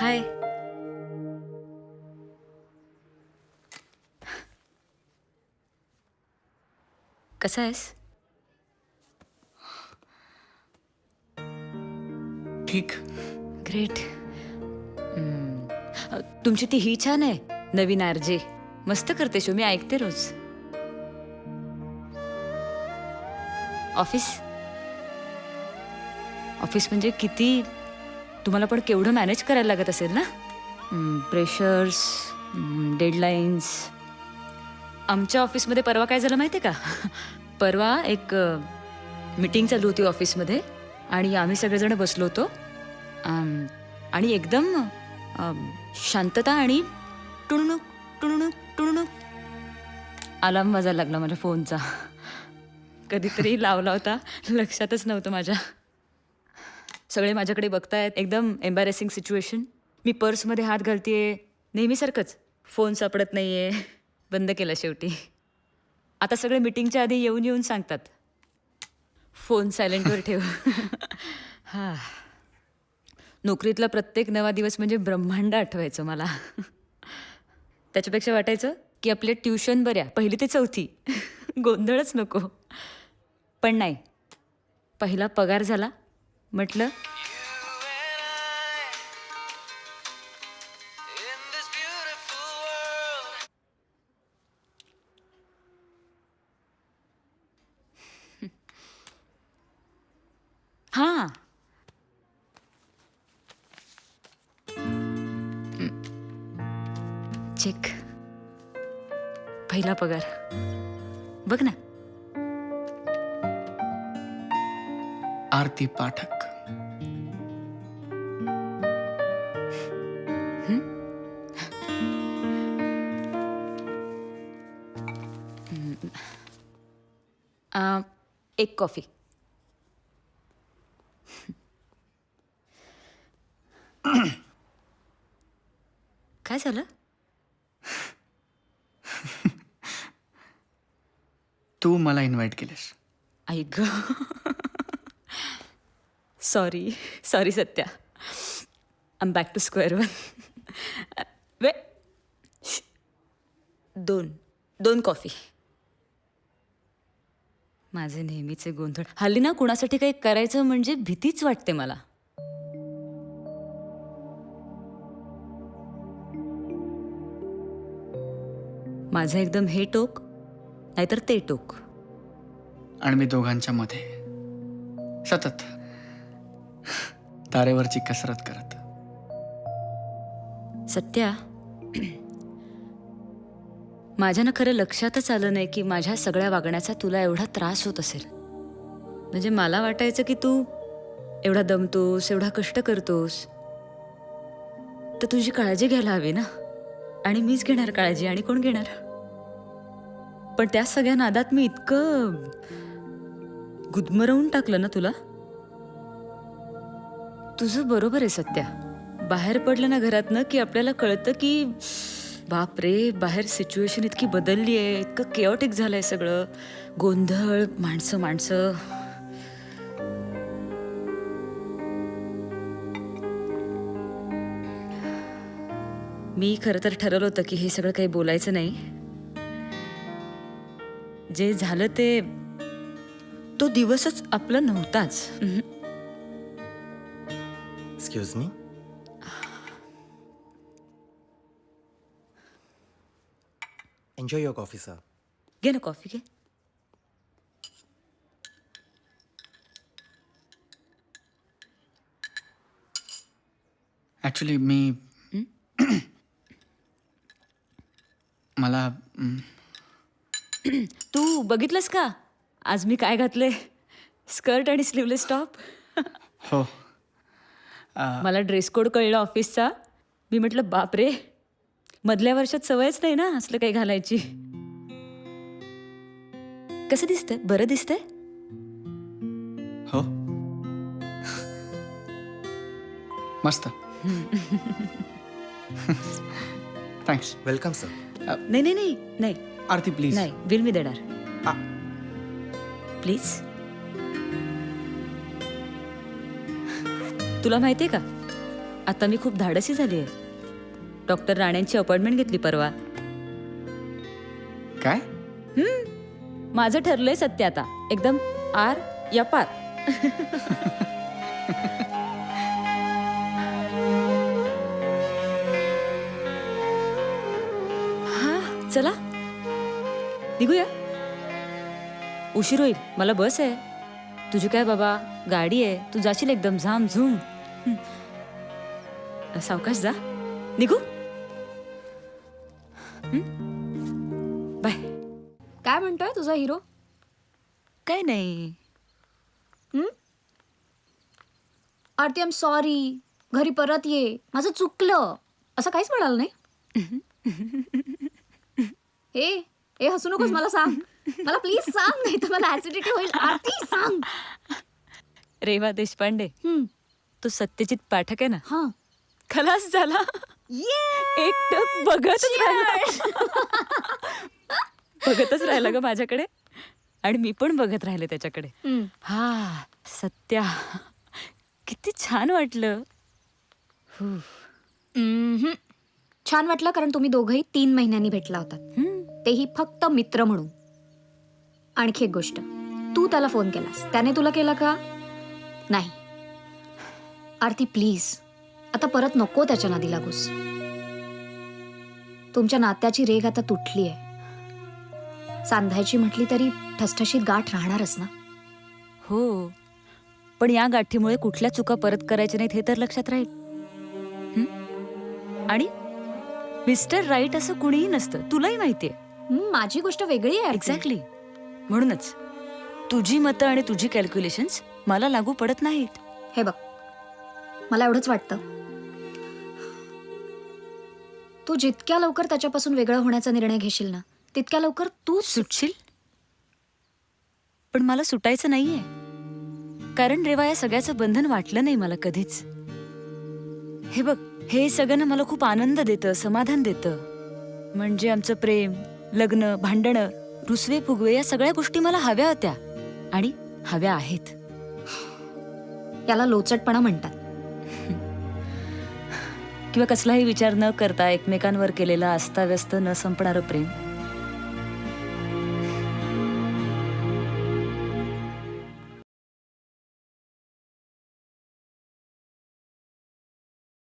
हाय कसा आहेस ठीक। ग्रेट। तुमची ती ही छान आहे नवीन आरजे मस्त करते शो मी ऐकते रोज. ऑफिस? ऑफिस म्हणजे किती तुम्हाला पण केवढं मॅनेज करायला लागत असेल ना? प्रेशर्स डेडलाईन्स आमच्या ऑफिसमध्ये परवा काय झालं माहिती आहे का? परवा एक मीटिंग चालू होती ऑफिसमध्ये आणि आम्ही सगळेजण बसलो होतो. आणि एकदम शांतता आणि टुणुक टुणुक टुणुक अलार्म वाजायला लागला माझ्या फोनचा कधीतरी लावला होता. लक्षातच नव्हतं माझ्या. सगळे माझ्याकडे बघतायत. एकदम एम्बॅरेसिंग सिच्युएशन मी पर्समध्ये हात घालतेय. नेहमीसारखंच. फोन सापडत नाहीये. बंद केला शेवटी. आता सगळे मीटिंगच्या आधी येऊन येऊन सांगतात. फोन सायलेंटवर ठेव. हा. नोकरीतला प्रत्येक नवा दिवस म्हणजे ब्रह्मांड आठवायचं मला. त्याच्यापेक्षा वाटायचं की आपले ट्युशन बऱ्या पहिली ते चौथी. गोंधळच नको. पण नाही. पहिला पगार झाला म्हटलं. हां. चेक. पहिला पगार. बघ ना. आरती पाठक. एक कॉफी काय झालं? तू मला इन्व्हाइट केलेस. ऐक sorry sorry Satya. I'm back to square one way. दोन दोन कॉफी माझे नेहमीचे गोंधळ. हल्ली ना कुणासाठी काही करायचं म्हणजे भीतीच वाटते मला. माझं एकदम हे टोक नाहीतर ते टोक. आणि मी दोघांच्या मध्ये सतत तारेवरची कसरत करत. सत्या माझ्या ना खरं लक्षातच आलं नाही की माझ्या सगळ्या वागण्याचा तुला एवढा त्रास होत असेल. म्हणजे मला वाटायचं की तू एवढा दमतोस एवढा कष्ट करतोस. तर तुझी काळजी घ्यायला हवी ना? आणि मीच घेणार काळजी आणि कोण घेणार? पण त्या सगळ्या नादात मी इतकं गुदमरवून टाकलं ना तुला? तुझं बरोबर आहे सत्या. बाहेर पडलं ना घरातनं की आपल्याला कळतं की बाप रे बाहेर सिच्युएशन इतकी बदलली आहे इतकं केओटिक झालंय सगळं. गोंधळ माणसं माणसं. मी खरं तर ठरवलं होतं की हे सगळं काही बोलायचं नाही. जे झालं ते तो दिवसच आपला नव्हताच. Excuse me me? Enjoy your coffee, sir. घे ना कॉफी घे ॲक्च्युली मी मला हं, तू बघितलंस का? आज मी काय घातले स्कर्ट आणि स्लीवलेस टॉप हो. मला ड्रेस कोड कळलं ऑफिसचा मी म्हटलं बाप रे मधल्या वर्षात सवयच नाही ना असलं काही घालायची. कसं दिसतंय? बरं दिसतंय? हो. मस्त. Thanks Welcome, sir. नाही नाही नाही नाही. आरती प्लीज नाही बिल मी देणार. प्लीज तुला माहितीये का? आता मी खूप धाडसी झाली आहे. डॉक्टर राण्यांची अपॉइंटमेंट घेतली परवा. काय? माझं ठरलंय सत्य आता. एकदम आर या पार. हा चला. निघूया. उशीर होईल. मला बस आहे. तुझी काय बाबा? गाडी आहे. तू जाशील एकदम. झाम झूम. सावकाश जा. निघू. बाय. काय म्हणतोय तुझा हिरो? काय नाही. आरती एम सॉरी घरी परत ये. माझं चुकलं. असं काहीच म्हणाल नाही. ए ए हसू नकोस मला सांग. मला प्लीज सांग नाही तर मला ऍसिडिटी होईल. आरती सांग. रेवा देशपांडे तो सत्यजित पाठक आहे ना? हा. खलास झाला. एकटक बघतच राहिला. बघतच राहिला ग माझ्याकडे. आणि मी पण बघत राहिले त्याच्याकडे. हा सत्या. किती छान वाटलं. छान वाटलं कारण तुम्ही दोघंही तीन महिन्यांनी भेटला होतात हम्म. तेही फक्त मित्र म्हणून. आणखी एक गोष्ट. तू त्याला फोन केलास. त्याने तुला केला का? नाही. आरती प्लीज. आता परत नको त्याच्या नादी लागूस तुमच्या नात्याची रेग आता तुटली आहे. सांधायची म्हटली तरी ठसठशीत गाठ राहणारच ना? हो. पण या गाठीमुळे कुठल्या चुका परत करायच्या नाहीत हे तर लक्षात राहील. हं? आणि मिस्टर राईट असं कुणीही नसतं. तुलाही माहितीये हं, माझी गोष्ट वेगळी आहे. एक्झॅक्टली. म्हणूनच. तुझी मतं आणि तुझी कॅल्क्युलेशन्स मला लागू पडत नाहीत. हे बघ. मला एवढंच वाटतं. तू जितक्या लवकर त्याच्यापासून वेगळं होण्याचा निर्णय घेशील ना तितक्या लवकर तू सुटशील? पण मला सुटायचं नाहीये. कारण रेवा या सगळ्याचं बंधन वाटलं नाही मला कधीच. हे बघ हे सगळं ना मला खूप आनंद देतं समाधान देतं. म्हणजे आमचं प्रेम लग्न भांडणं रुसवे फुगवे या सगळ्या गोष्टी मला हव्या होत्या. आणि हव्या आहेत. याला लोचटपणा म्हणतात. किंवा कसलाही विचार न करता एकमेकांवर केलेला अस्ताव्यस्त न संपणारं प्रेम.